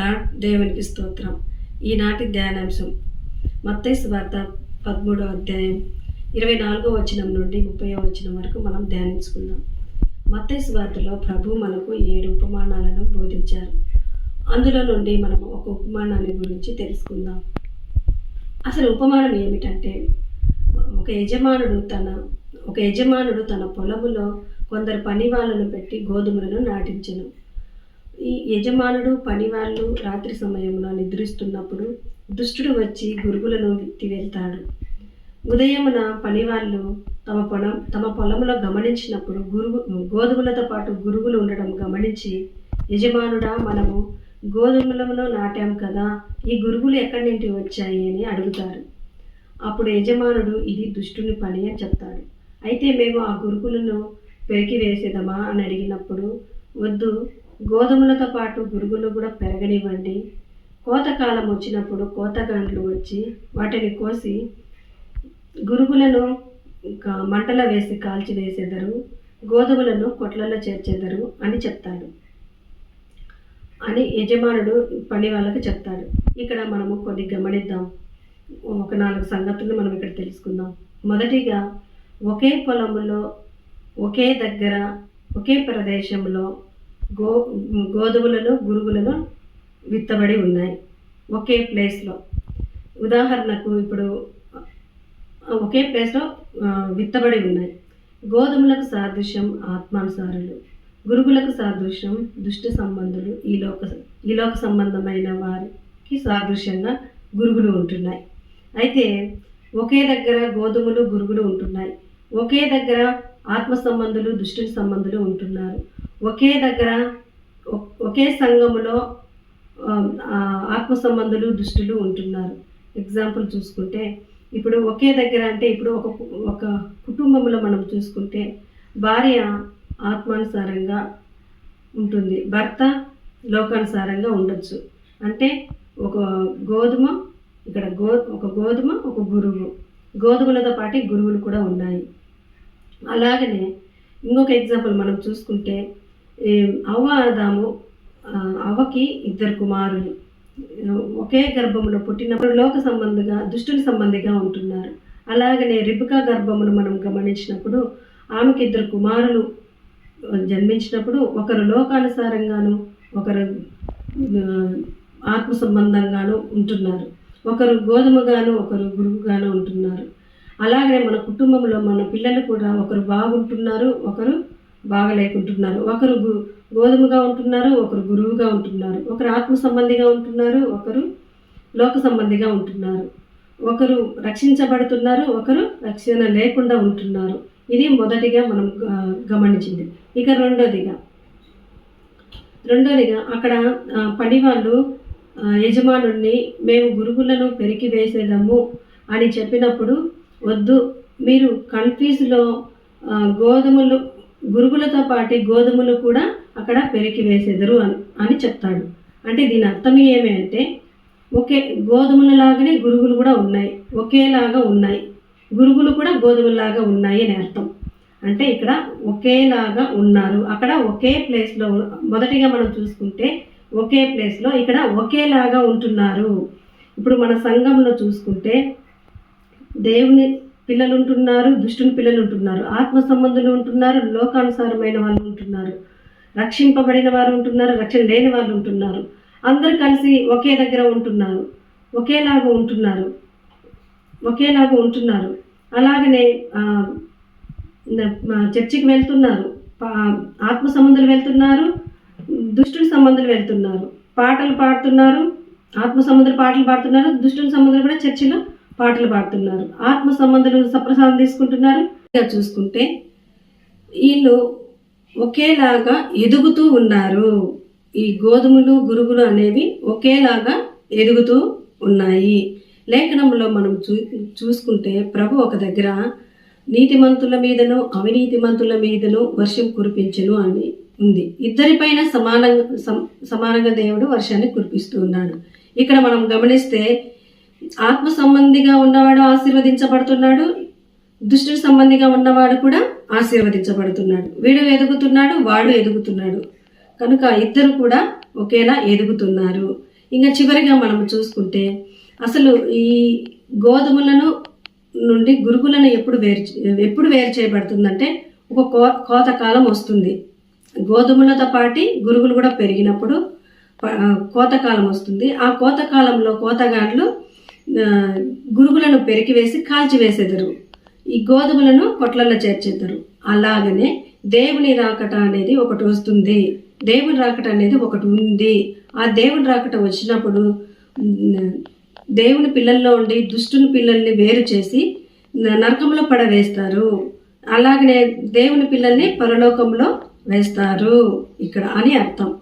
Praise దేవునికి స్తోత్రం. ఈనాటి ధ్యానాంశం. మత్తైసు వార్త పదమూడవ అధ్యాయం ఇరవై నాలుగో వచనం నుండి ముప్పై వచనం వరకు మనం ధ్యానించుకుందాం. మత్తైసు వార్తలో ప్రభు మనకు ఏడు ఉపమానాలను బోధించారు. అందులో నుండి మనం ఒక ఉపమానాన్ని గురించి తెలుసుకుందాం. అసలు ఉపమానం ఏమిటంటే ఒక యజమానుడు తన ఒక యజమానుడు తన పొలములో కొందరు పని వాళ్ళను పెట్టి గోధుమలను నాటించను. ఈ యజమానుడు పనివాళ్ళు రాత్రి సమయంలో నిద్రిస్తున్నప్పుడు దుష్టుడు వచ్చి గురుగులను విత్తి వెళ్తాడు. ఉదయమున పనివాళ్ళు తమ పొలం తమ పొలంలో గమనించినప్పుడు గురుగు గోధుమలతో పాటు గురుగులు ఉండడం గమనించి యజమానుడా మనము గోధుమలలో నాటాం కదా ఈ గురుగులు ఎక్కడి నుండి వచ్చాయి అని అడుగుతారు. అప్పుడు యజమానుడు ఇది దుష్టుని పని అని చెప్తాడు. అయితే మేము ఆ గురుగులను పెరికి వేసేదమా అని అడిగినప్పుడు వద్దు గోధుమలతో పాటు గురుగులు కూడా పెరగనివ్వండి. కోతకాలం వచ్చినప్పుడు కోతగండ్లు వచ్చి వాటిని కోసి గురుగులను ఇంకా మంటలో వేసి కాల్చివేసేదరు గోధుమలను కొట్లలో చేర్చేదరు అని చెప్తాడు అని యజమానుడు పని వాళ్ళకి చెప్తాడు. ఇక్కడ మనము కొన్ని గమనిద్దాం. ఒక నాలుగు సంగతులు మనం ఇక్కడ తెలుసుకుందాం. మొదటిగా ఒకే పొలంలో ఒకే దగ్గర ఒకే ప్రదేశంలో గో గోధుమలలో గురుగులలో విత్తబడి ఉన్నాయి. ఒకే ప్లేస్లో. ఉదాహరణకు ఇప్పుడు ఒకే ప్లేస్లో విత్తబడి ఉన్నాయి. గోధుమలకు సాదృశ్యం ఆత్మానుసారులు. గురుగులకు సాదృశ్యం దుష్ట సంబంధులు. ఈ లోక ఈ లోక సంబంధమైన వారికి సాదృశ్యంగా గురుగులు ఉంటున్నాయి. అయితే ఒకే దగ్గర గోధుమలు గురుగులు ఉంటున్నాయి. ఒకే దగ్గర ఆత్మ సంబంధులు దుష్టి సంబంధులు ఉంటున్నారు. ఒకే దగ్గర ఒకే సంఘములో ఆత్మ సంబంధులు దుష్టులు ఉంటున్నారు. ఎగ్జాంపుల్ చూసుకుంటే ఇప్పుడు ఒకే దగ్గర అంటే ఇప్పుడు ఒక ఒక కుటుంబంలో మనం చూసుకుంటే భార్య ఆత్మానుసారంగా ఉంటుంది. భర్త లోకానుసారంగా ఉండొచ్చు. అంటే ఒక గోధుమ ఇక్కడ గో ఒక గోధుమ ఒక గురువు. గోధుమలతో పాటు గురువులు కూడా ఉన్నాయి. అలాగనే ఇంకొక ఎగ్జాంపుల్ మనం చూసుకుంటే ఈ అవ్వ ఆదాము అవ్వకి ఇద్దరు కుమారులు. ఒకే గర్భంలో పుట్టినప్పుడు లోక సంబంధిగా దుష్టుని సంబంధిగా ఉంటున్నారు. అలాగనే రిబికా గర్భమును మనం గమనించినప్పుడు ఆమెకి ఇద్దరు కుమారులు జన్మించినప్పుడు ఒకరు లోకానుసారంగాను ఒకరు ఆత్మ సంబంధంగాను ఉంటున్నారు. ఒకరు గోధుమగాను ఒకరు గురువుగాను ఉంటున్నారు. అలాగే మన కుటుంబంలో మన పిల్లలు కూడా ఒకరు బాగుంటున్నారు ఒకరు బాగలేకుంటున్నారు. ఒకరు గు గోధుమగా ఉంటున్నారు ఒకరు గురువుగా ఉంటున్నారు. ఒకరు ఆత్మ సంబంధిగా ఉంటున్నారు ఒకరు లోక సంబంధిగా ఉంటున్నారు. ఒకరు రక్షించబడుతున్నారు ఒకరు రక్షణ లేకుండా ఉంటున్నారు. ఇది మొదటిగా మనం గమనించింది. ఇక రెండోదిగా. రెండోదిగా అక్కడ ఆ, పనివాళ్ళు యజమానుడిని మేము గురువులను పెరికి వేసేదాము అని చెప్పినప్పుడు వద్దు. మీరు కన్ఫ్యూజ్లో గోధుమలు గురుగులతో పాటు గోధుమలు కూడా అక్కడ పెరికి వేసేదరు అని అని చెప్తాడు. అంటే దీని అర్థం ఏమి అంటే ఒకే గోధుమల లాగానే గురుగులు కూడా ఉన్నాయి. ఒకేలాగా ఉన్నాయి. గురుగులు కూడా గోధుమలాగా ఉన్నాయి అని అర్థం. అంటే ఇక్కడ ఒకేలాగా ఉన్నారు. అక్కడ ఒకే ప్లేస్లో మొదటిగా మనం చూసుకుంటే ఒకే ప్లేస్లో ఇక్కడ ఒకేలాగా ఉంటున్నారు. ఇప్పుడు మన సంఘంలో చూసుకుంటే దేవుని పిల్లలు ఉంటున్నారు దుష్టుని పిల్లలు ఉంటున్నారు ఆత్మ సంబంధులు ఉంటున్నారు లోకానుసారమైన వాళ్ళు ఉంటున్నారు రక్షింపబడిన వారు ఉంటున్నారు రక్షణ లేని వాళ్ళు ఉంటున్నారు. అందరు కలిసి ఒకే దగ్గర ఉంటున్నారు ఒకేలాగా ఉంటున్నారు ఒకేలాగా ఉంటున్నారు. అలాగనే చర్చికి వెళ్తున్నారు ఆత్మ సంబంధులు వెళ్తున్నారు దుష్టుని సంబంధులు వెళ్తున్నారు పాటలు పాడుతున్నారు ఆత్మ సంబంధులు పాటలు పాడుతున్నారు దుష్టుని సంబంధులు కూడా చర్చిలో పాటలు పాడుతున్నారు. ఆత్మ సంబంధులు సప్రసాదం తీసుకుంటున్నారు. ఇలా చూసుకుంటే వీళ్ళు ఒకేలాగా ఎదుగుతూ ఉన్నారు. ఈ గోధుమలు గురుగులు అనేవి ఒకేలాగా ఎదుగుతూ ఉన్నాయి. లేఖనంలో మనం చూ చూసుకుంటే ప్రభు ఒక దగ్గర నీతిమంతుల మీదను అవినీతిమంతుల మీదను వర్షం కురిపించను అని ఉంది. ఇద్దరిపైన సమానంగా సమానంగా దేవుడు వర్షాన్ని కురిపిస్తూ ఉన్నాడు. ఇక్కడ మనం గమనిస్తే ఆత్మ సంబంధిగా ఉన్నవాడు ఆశీర్వదించబడుతున్నాడు దుష్టుడి సంబంధిగా ఉన్నవాడు కూడా ఆశీర్వదించబడుతున్నాడు. వీడు ఎదుగుతున్నాడు వాడు ఎదుగుతున్నాడు. కనుక ఇద్దరు కూడా ఒకేలా ఎదుగుతున్నారు. ఇంకా చివరిగా మనం చూసుకుంటే అసలు ఈ గోధుమలను నుండి గురుగులను ఎప్పుడు వేరు ఎప్పుడు వేరు చేయబడుతుందంటే ఒక కో కోతకాలం వస్తుంది. గోధుమలతో పాటి గురుగులు కూడా పెరిగినప్పుడు కోతకాలం వస్తుంది. ఆ కోతకాలంలో కోతగాండ్లు గురుగులను పెరికివేసి కాల్చివేసేదరు ఈ గోధుమలను కొట్లలో చేర్చేద్దరు అలాగనే దేవుని రాకట అనేది ఒకటి వస్తుంది. దేవుని రాకట అనేది ఒకటి ఉంది. ఆ దేవుని రాకట వచ్చినప్పుడు దేవుని పిల్లల్లో ఉండి దుష్టుని పిల్లల్ని వేరు చేసి నరకంలో పడవేస్తారు. అలాగనే దేవుని పిల్లల్ని పరలోకంలో వేస్తారు. ఇక్కడ అని అర్థం.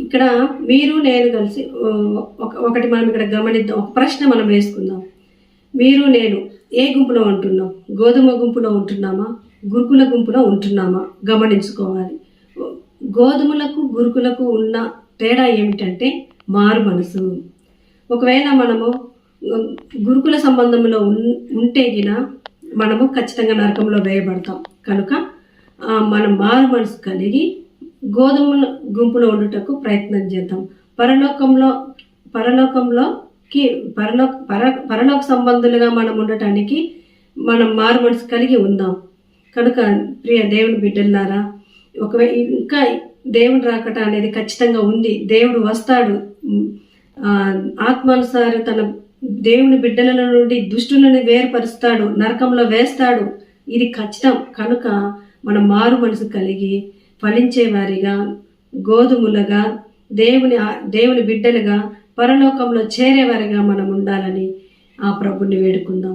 ఇక్కడ మీరు నేను కలిసి ఒక ఒకటి మనం ఇక్కడ గమనిద్దాం. ఒక ప్రశ్న మనం వేసుకుందాం. మీరు నేను ఏ గుంపులో ఉంటున్నాం? గోధుమ గుంపులో ఉంటున్నామా? గురుకుల గుంపులో ఉంటున్నామా? గమనించుకోవాలి. గోధుమలకు గురుకులకు ఉన్న తేడా ఏమిటంటే మారు మనసు ఒకవేళ మనము గురుకుల సంబంధంలో ఉన్ ఉంటే గిన మనము ఖచ్చితంగా నరకంలో వేయబడతాం. కనుక మనం మారు మనసు కలిగి గోధుమల గుంపులో ఉండుటకు ప్రయత్నం చేద్దాం. పరలోకంలో పరలోకంలోకి పరలోక పర పరలోక సంబంధులుగా మనం ఉండటానికి మనం మారు మనసు కలిగి ఉందాం. కనుక ప్రియ దేవుని బిడ్డలారా ఒకవేళ ఇంకా దేవుని రాకట అనేది ఖచ్చితంగా ఉంది. దేవుడు వస్తాడు. ఉమ్, ఆత్మానుసార తన దేవుని బిడ్డల నుండి దుష్టులను వేరుపరుస్తాడు నరకంలో వేస్తాడు. ఇది ఖచ్చితం. కనుక మనం మారు మనసు కలిగి ఫలించేవారిగా గోధుమలుగా దేవుని దేవుని బిడ్డలుగా పరలోకంలో చేరేవారిగా మనం ఉండాలని ఆ ప్రభుని వేడుకుందాం.